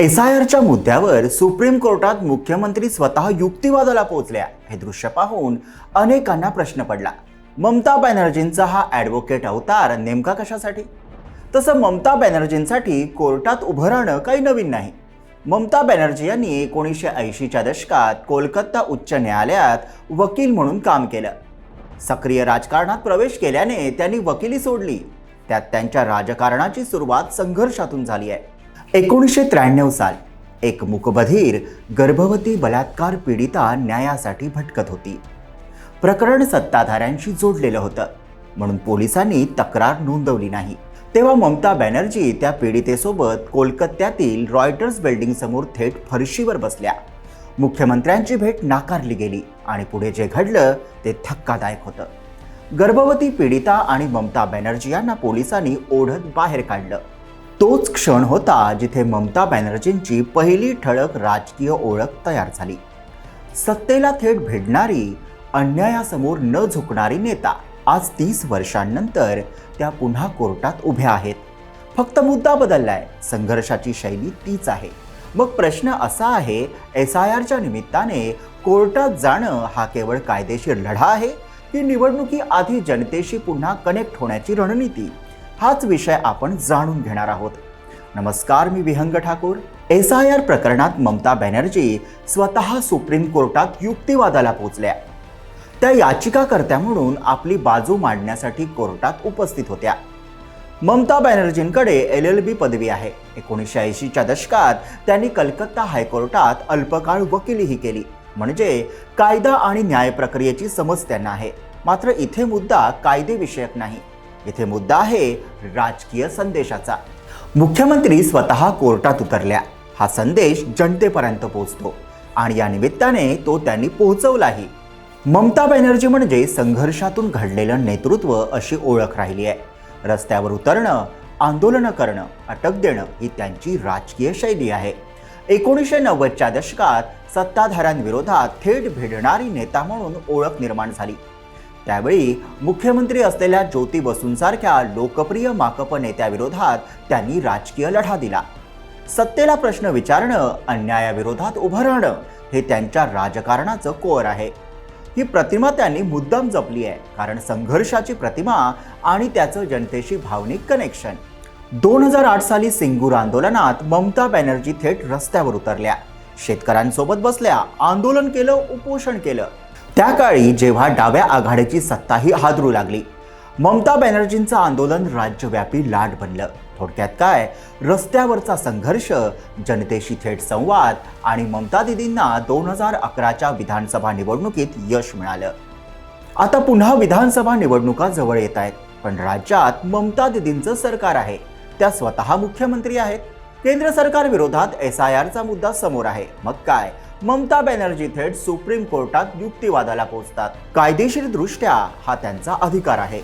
S I आरच्या मुद्द्यावर supreme कोर्टात मुख्यमंत्री स्वतः युक्तिवादाला पोहोचल्या. हे दृश्य पाहून अनेकांना प्रश्न पडला. ममता बॅनर्जींचा हा ॲडव्होकेट अवतार नेमका कशासाठी? तसं ममता बॅनर्जींसाठी कोर्टात उभं राहणं काही नवीन नाही. ममता बॅनर्जी यांनी एकोणीसशे ऐंशीच्या दशकात कोलकाता उच्च न्यायालयात वकील म्हणून काम केलं. सक्रिय राजकारणात प्रवेश केल्याने त्यांनी वकिली सोडली. त्यात त्यांच्या राजकारणाची सुरुवात संघर्षातून झाली आहे. एकोणीसशे त्र्याण्णव साल एक मूकबधीर गर्भवती बलात्कार पीडिता न्यायासाठी भटकत होती. प्रकरण सत्ताधाऱ्यांशी जोडलेलं होतं. म्हणून पोलिसांनी तक्रार नोंदवली नाही. तेव्हा ममता बॅनर्जी त्या पीडितेसोबत कोलकात्यातील रॉयटर्स बिल्डिंग समोर थेट फरशीवर बसल्या. मुख्यमंत्र्यांची भेट नाकारली गेली आणि पुढे जे घडलं ते धक्कादायक होतं. गर्भवती पीडिता आणि ममता बॅनर्जी यांना पोलिसांनी ओढत बाहेर काढलं. तोच क्षण होता जिथे ममता बॅनर्जींची पहिली ठळक राजकीय ओळख तयार झाली. सत्तेला थेट भिडणारी अन्यायासमोर न झुकणारी नेता आज तीस वर्षांनंतर त्या पुन्हा कोर्टात उभ्या आहेत. फक्त मुद्दा बदललाय संघर्षाची शैली तीच आहे. मग प्रश्न असा आहे एस आय आरच्या निमित्ताने कोर्टात जाणं हा केवळ कायदेशीर लढा आहे की निवडणुकी आधी जनतेशी पुन्हा कनेक्ट होण्याची रणनीती? हाच विषय आपण जाणून घेणार आहोत. नमस्कार मी Vihang Thakur. S I R प्रकरणात ममता बॅनर्जी स्वतः सुप्रीम कोर्टात युक्तिवादाला पोचल्या. त्या याचिकाकर्त्या म्हणून आपली बाजू मांडण्यासाठी कोर्टात उपस्थित होत्या. ममता बॅनर्जींकडे एल एल बी पदवी आहे. एकोणीसशे ऐंशीच्या दशकात त्यांनी कलकत्ता हायकोर्टात अल्पकाळ वकिलीही केली. म्हणजे कायदा आणि न्याय प्रक्रियेची समज त्यांना आहे. मात्र इथे मुद्दा कायदेविषयक नाही. इथे मुद्दा आहे राजकीय संदेशाचा. मुख्यमंत्री स्वतः कोर्टात उतरल्या. हा संदेश जनतेपर्यंत पोहोचतो आणि या निमित्ताने तो त्यांनी पोहोचवलाही. ममता बॅनर्जी म्हणजे संघर्षातून घडलेलं नेतृत्व अशी ओळख राहिली आहे. रस्त्यावर उतरणं आंदोलनं करणं अटक देणं ही त्यांची राजकीय शैली आहे. एकोणीसशे नव्वदच्या दशकात सत्ताधाऱ्यांविरोधात थेट भिडणारी नेता म्हणून ओळख निर्माण झाली. त्यावेळी मुख्यमंत्री असलेल्या ज्योती बसूंसारख्या लोकप्रिय माकप नेत्याविरोधात त्यांनी राजकीय लढा दिला. सत्तेला प्रश्न विचारणं अन्यायाविरोधात उभं राहणं हे त्यांच्या राजकारणाचं कोर आहे. ही प्रतिमा त्यांनी मुद्दाम जपली आहे कारण संघर्षाची प्रतिमा आणि त्याचं जनतेशी भावनिक कनेक्शन दोन हजार आठ साली सिंगूर आंदोलनात ममता बॅनर्जी थेट रस्त्यावर उतरल्या. शेतकऱ्यांसोबत बसल्या आंदोलन केलं उपोषण केलं. त्या काळी जेव्हा डाव्या आघाडीची सत्ताही हादरू लागली ममता बॅनर्जींचं आंदोलन राज्यव्यापी लाट बनलं. थोडक्यात काय? रस्त्यावरचा संघर्ष जनतेशी थेट संवाद आणि ममता दिदींना दोन हजार अकराच्या विधानसभा निवडणुकीत यश मिळालं. आता पुन्हा विधानसभा निवडणुका जवळ येत आहेत पण राज्यात ममता दिदींचं सरकार आहे. त्या स्वतः मुख्यमंत्री आहेत. केंद्र सरकार विरोधात एस आय आरचा मुद्दा समोर आहे. मग काय? ममता बॅनर्जी थेट सुप्रीम कोर्टात युक्तिवादाला पोहोचतात कायदेशीर दृष्ट्या हा त्यांचा अधिकार आहे.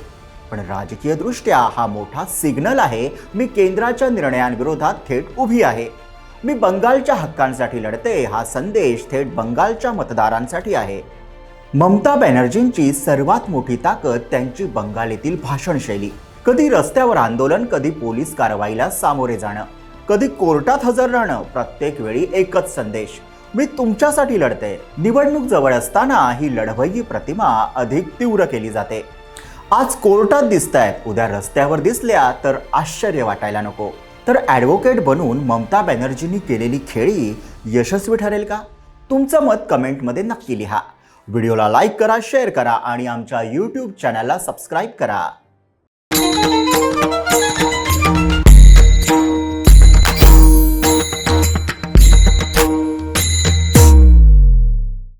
पण राजकीय दृष्ट्या हा मोठा सिग्नल आहे. मी केंद्राच्या निर्णयांविरोधात थेट उभी आहे. मी बंगालच्या हक्कांसाठी लढते. हा संदेश थेट बंगालच्या मतदारांसाठी आहे. ममता बॅनर्जींची सर्वात मोठी ताकद त्यांची बंगालीतील येथील भाषणशैली. कधी रस्त्यावर आंदोलन कधी पोलीस कारवाईला सामोरे जाणं. कधी कोर्टात हजर राहणं प्रत्येक वेळी एकच संदेश. मी तुमच्यासाठी लढते. निवडणूक जवळ असताना ही लढवयी प्रतिमा अधिक तीव्र केली जाते. आज कोर्टात दिसत आहेत उद्या रस्त्यावर दिसल्या तर आश्चर्य वाटायला नको. तर ॲडव्होकेट बनून ममता बॅनर्जींनी केलेली खेळी यशस्वी ठरेल का? तुमचं मत कमेंटमध्ये नक्की लिहा. व्हिडिओला लाईक करा शेअर करा आणि आमच्या यूट्यूब चॅनलला सबस्क्राईब करा.